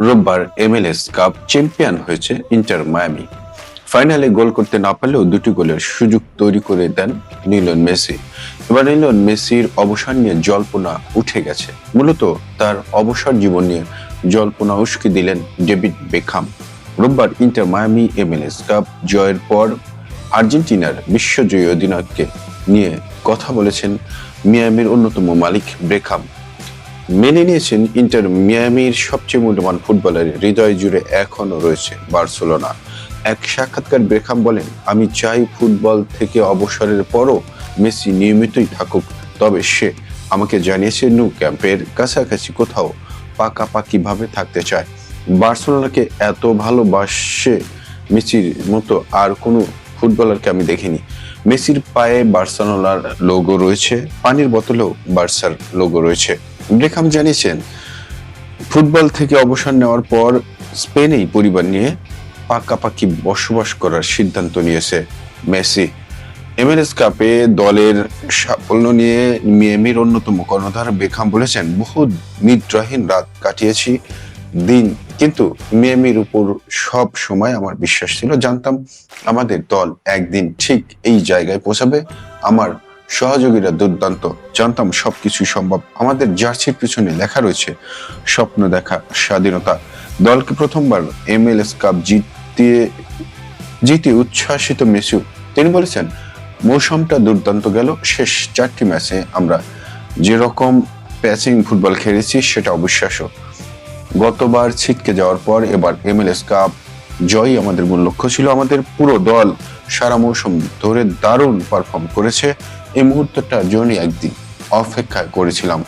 রোববার MLS cup champion হয়েছে Inter Miami. ফাইনালে গোল করতে না পারলেও দুটি গোলের সুযোগ তৈরি করে দেন নিলন মেসি। এবার নিলন মেসির অবসর নিয়ে জল্পনা উঠে গেছে। মূলত তার অবসর জীবন নিয়ে জল্পনা উস্কে দিলেন ডেভিড বেখাম। রোববার ইন্টার মায়ামি এমএলএস কাপ জয়ের পর আর্জেন্টিনার বিশ্বজয়ী অধিনায়ককে নিয়ে কথা বলেছেন মিয়ামির অন্যতম মালিক বেখাম। মেনে নিয়েছেন ইন্টার মিয়ামির সবচেয়ে মূল্যবান ফুটবলের হৃদয় জুড়ে এখনও রয়েছে বার্সেলোনা। এক সাক্ষাৎকার বেখাম বলেন, আমি চাই ফুটবল থেকে অবসরের পরও মেসি নিয়মিতই থাকুক, তবে সে আমাকে জানিয়েছে নু ক্যাম্পের কাছাকাছি কোথাও পাকাপাকিভাবে থাকতে চায়। বার্সেলোনাকে এত ভালোবাসে মেসির মতো আর কোনো ফুটবলারকে আমি দেখিনি। মেসির পায়ে বার্সেলোনার লোগো রয়েছে, পানির বোতলেও বার্সার লোগো রয়েছে। ব্রেখাম জানিয়েছেন, ফুটবল থেকে অবসর নেওয়ার পর স্পেনেই পরিবার নিয়ে পাকাপাকি বসবাস করার সিদ্ধান্ত নিয়েছে মেসি। এমএলএস কাপে দলের সাফল্য নিয়ে মিয়ামির অন্যতম কর্ণধার বেখাম বলেছেন, বহু নিদ্রাহীন রাত কাটিয়েছি দিন, কিন্তু মিয়ামির উপর সব সময় আমার বিশ্বাস ছিল। জানতাম আমাদের দল একদিন ঠিক এই জায়গায় পৌঁছাবে, আমার সহযোগীরা দুর্দান্ত। জানতাম সবকিছু সম্ভব। আমাদের জার্সির পিছনে লেখা রয়েছে, স্বপ্ন দেখা, স্বাধীনতা। দলকে প্রথমবার এমএলএস কাপ জিতিয়ে জিতে উচ্ছ্বাসিত মেসু। তিনি বলেছেন, মৌসুমটা দুর্দান্ত গেল। শেষ চারটি ম্যাচে আমরা যেরকম প্যাচিং ফুটবল খেলেছি, সেটা অবিশ্বাস্য। গতবার ছিটকে যাওয়ার পর এবার এমএলএস কাপ জয় আমাদের মূল লক্ষ্য ছিল। আমাদের পুরো দল সারা মৌসুম ধরে দারুণ পারফর্ম করেছে। এই মুহূর্তটার জন্য একদিন অপেক্ষা করেছিলাম।